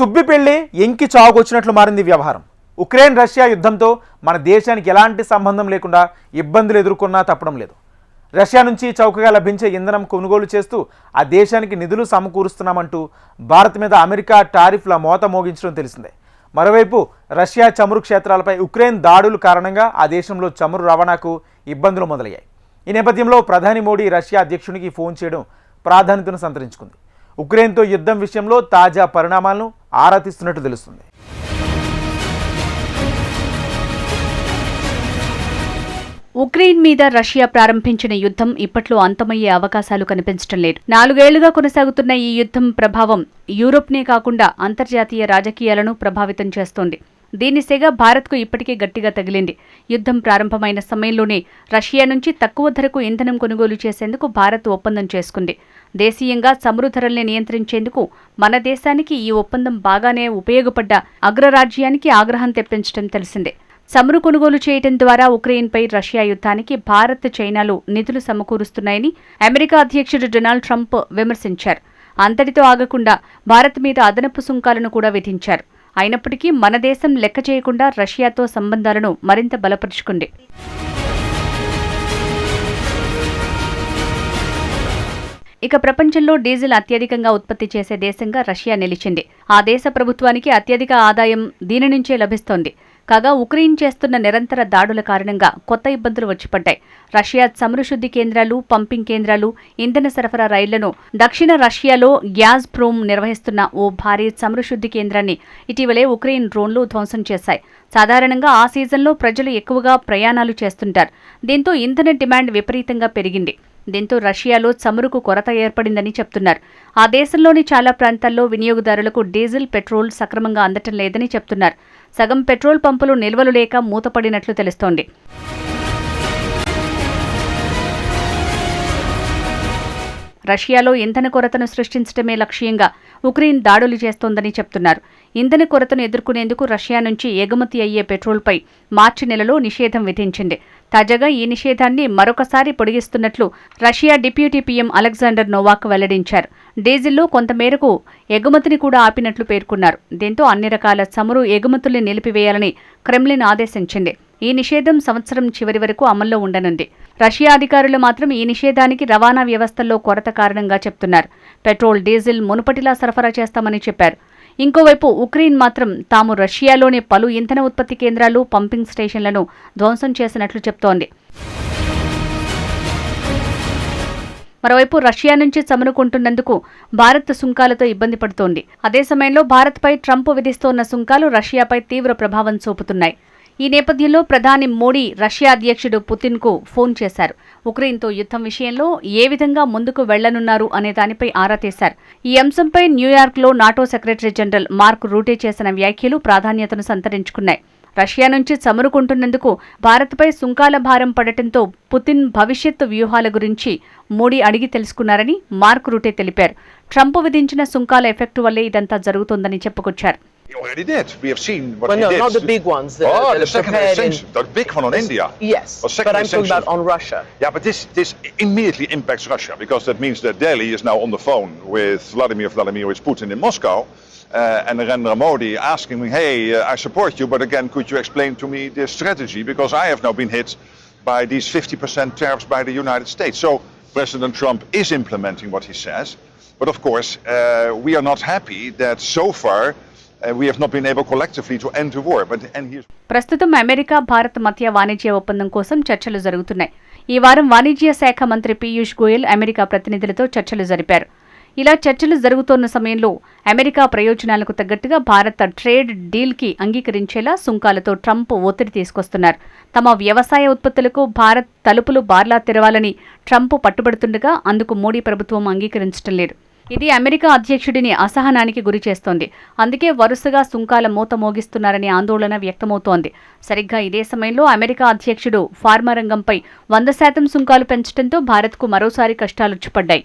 సుబ్బి పెళ్ళి ఎంకి చావుకొచ్చినట్లు మారింది వ్యవహారం. ఉక్రెయిన్ రష్యా యుద్ధంతో మన దేశానికి ఎలాంటి సంబంధం లేకుండా ఇబ్బందులు ఎదుర్కొన్నా తప్పడం లేదు. రష్యా నుంచి చౌకగా లభించే ఇంధనం కొనుగోలు చేస్తూ ఆ దేశానికి నిధులు సమకూరుస్తున్నామంటూ భారత్ మీద అమెరికా టారిఫ్ల మోత మోగించడం తెలిసిందే. మరోవైపు రష్యా చమురు క్షేత్రాలపై ఉక్రెయిన్ దాడుల కారణంగా ఆ దేశంలో చమురు రవాణాకు ఇబ్బందులు మొదలయ్యాయి. ఈ నేపథ్యంలో ప్రధాని మోడీ రష్యా అధ్యక్షునికి ఫోన్ చేయడం ప్రాధాన్యతను సంతరించుకుంది. ఉక్రెయిన్తో యుద్ధం విషయంలో తాజా పరిణామాలను ఆరా తీస్తున్నట్టు తెలుస్తుంది. ఉక్రెయిన్ మీద రష్యా ప్రారంభించిన యుద్ధం ఇప్పట్లో అంతమయ్యే అవకాశాలు కనిపించడం లేదు. నాలుగేళ్ళుగా కొనసాగుతున్న ఈ యుద్ధం ప్రభావం యూరోప్నే కాకుండా అంతర్జాతీయ రాజకీయాలను ప్రభావితం చేస్తోంది. దీని సెగ భారత్కు ఇప్పటికే గట్టిగా తగిలింది. యుద్ధం ప్రారంభమైన సమయంలోనే రష్యా నుంచి తక్కువ ధరకు ఇంధనం కొనుగోలు చేసేందుకు భారత్ ఒప్పందం చేసుకుంది. దేశీయంగా చమురు ధరల్ని నియంత్రించేందుకు మన దేశానికి ఈ ఒప్పందం బాగానే ఉపయోగపడ్డ అగ్రరాజ్యానికి ఆగ్రహం తెప్పించడం తెలిసిందే. చమురు కొనుగోలు చేయడం ద్వారా ఉక్రెయిన్పై రష్యా యుద్ధానికి భారత్ చైనాలు నిధులు సమకూరుస్తున్నాయని అమెరికా అధ్యక్షుడు డొనాల్డ్ ట్రంప్ విమర్శించారు. అంతటితో ఆగకుండా భారత్ మీద అదనపు సుంకాలను కూడా విధించారు. అయినప్పటికీ మన దేశం లెక్క చేయకుండా రష్యాతో సంబంధాలను మరింత బలపరుచుకుంది. ఇక ప్రపంచంలో డీజిల్ అత్యధికంగా ఉత్పత్తి చేసే దేశంగా రష్యా నిలిచింది. ఆ దేశ ప్రభుత్వానికి అత్యధిక ఆదాయం దీని నుంచే లభిస్తోంది. కాగా ఉక్రెయిన్ చేస్తున్న నిరంతర దాడుల కారణంగా కొత్త ఇబ్బందులు వచ్చిపడ్డాయి. రష్యా సమృశుద్ధి కేంద్రాలు పంపింగ్ కేంద్రాలు ఇంధన సరఫరా రైళ్ళను దక్షిణ రష్యాలో గ్యాస్ ప్రోమ్ నిర్వహిస్తున్న ఓ భారీ చమురు కేంద్రాన్ని ఇటీవలే ఉక్రెయిన్ డ్రోన్లు ధ్వంసం చేశాయి. సాధారణంగా ఆ సీజన్లో ప్రజలు ఎక్కువగా ప్రయాణాలు చేస్తుంటారు. దీంతో ఇంధన డిమాండ్ విపరీతంగా పెరిగింది. దీంతో రష్యాలో చమురుకు కొరత ఏర్పడిందని చెప్తున్నారు. ఆ దేశంలోని చాలా ప్రాంతాల్లో వినియోగదారులకు డీజిల్ పెట్రోల్ సక్రమంగా అందటం లేదని చెప్తున్నారు. సగం పెట్రోల్ పంపులు నిల్వలు లేక మూతపడినట్లు తెలుస్తోంది. రష్యాలో ఇంధన కొరతను సృష్టించడమే లక్ష్యంగా ఉక్రెయిన్ దాడులు చేస్తోందని చెప్తున్నారు. ఇంధన కొరతను ఎదుర్కొనేందుకు రష్యా నుంచి ఎగుమతి అయ్యే పెట్రోల్పై మార్చి నెలలో నిషేధం విధించింది. తాజాగా ఈ నిషేధాన్ని మరొకసారి పొడిగిస్తున్నట్లు Russia deputy PM Alexander Novak వెల్లడించారు. డీజిల్లో కొంతమేరకు ఎగుమతిని కూడా ఆపినట్లు పేర్కొన్నారు. దీంతో అన్ని రకాల చమురు ఎగుమతుల్ని నిలిపివేయాలని క్రెమ్లిన్ ఆదేశించింది. ఈ నిషేధం సంవత్సరం చివరి వరకు అమల్లో ఉండనుంది. రష్యా అధికారులు మాత్రం ఈ నిషేధానికి రవాణా వ్యవస్థల్లో కొరత కారణంగా చెప్తున్నారు. పెట్రోల్ డీజిల్ మునుపటిలా సరఫరా చేస్తామని చెప్పారు. ఇంకోవైపు ఉక్రెయిన్ మాత్రం తాము రష్యాలోని పలు ఇంధన ఉత్పత్తి కేంద్రాలు పంపింగ్ స్టేషన్లను ధ్వంసం చేసినట్లు చెప్తోంది. మరోవైపు రష్యా నుంచి చమురుకుంటున్నందుకు భారత్ సుంకాలతో ఇబ్బంది పడుతోంది. అదే సమయంలో భారత్పై ట్రంప్ విధిస్తోన్న సుంకాలు రష్యాపై తీవ్ర ప్రభావం చూపుతున్నాయి. ఈ నేపథ్యంలో ప్రధాని మోడీ రష్యా అధ్యక్షుడు పుతిన్కు ఫోన్ చేశారు. ఉక్రెయిన్తో యుద్ధం విషయంలో ఏ విధంగా ముందుకు వెళ్ళనున్నారు అనే దానిపై ఆరా తీశారు. ఈ అంశంపై న్యూయార్క్లో నాటో సెక్రటరీ జనరల్ మార్క్ రూటే చేసిన వ్యాఖ్యలు ప్రాధాన్యతను సంతరించుకున్నాయి. రష్యా నుంచి చమురుకుంటున్నందుకు భారత్పై సుంకాల భారం పడటంతో పుతిన్ భవిష్యత్తు వ్యూహాల గురించి మోడీ అడిగి తెలుసుకున్నారని మార్క్ రూటే తెలిపారు. ట్రంప్ విధించిన సుంకాల ఎఫెక్టు వల్లే ఇదంతా జరుగుతోందని చెప్పుకొచ్చారు. He already did. We have seen what Well, he no, did. not the big ones. The, oh, the are secondary prepared in- The big one on India. Yes, but I'm talking about on Russia. Yeah, but this, this immediately impacts Russia because that means that Delhi is now on the phone with Vladimir Vladimirovich Putin in Moscow uh, and Narendra Modi asking me, hey, uh, I support you, but again, could you explain to me this strategy? Because I have now been hit by these 50% tariffs by the United States. So President Trump is implementing what he says. But of course, uh, we are not happy that so far ప్రస్తుతం America Bharat మధ్య వాణిజ్య ఒప్పందం కోసం చర్చలు జరుగుతున్నాయి. ఈ వారం వాణిజ్య శాఖ మంత్రి పీయూష్ గోయల్ అమెరికా ప్రతినిధులతో చర్చలు జరిపారు. ఇలా చర్చలు జరుగుతోన్న సమయంలో అమెరికా ప్రయోజనాలకు తగ్గట్టుగా భారత్ ట్రేడ్ డీల్కి అంగీకరించేలా సుంకాలతో ట్రంప్ ఒత్తిడి తీసుకొస్తున్నారు. తమ వ్యవసాయ ఉత్పత్తులకు భారత్ తలుపులు బార్లా తెరవాలని ట్రంప్ పట్టుబడుతుండగా అందుకు మోడీ ప్రభుత్వం అంగీకరించడం లేదు. ఇది అమెరికా అధ్యక్షుడిని అసహనానికి గురి చేస్తోంది. అందుకే వరుసగా సుంకాల మూత మోగిస్తున్నారని ఆందోళన వ్యక్తమవుతోంది. సరిగ్గా ఇదే సమయంలో అమెరికా అధ్యక్షుడు ఫార్మా రంగంపై వంద శాతం సుంకాలు పెంచడంతో భారత్కు మరోసారి కష్టాలుచ్చిపడ్డాయి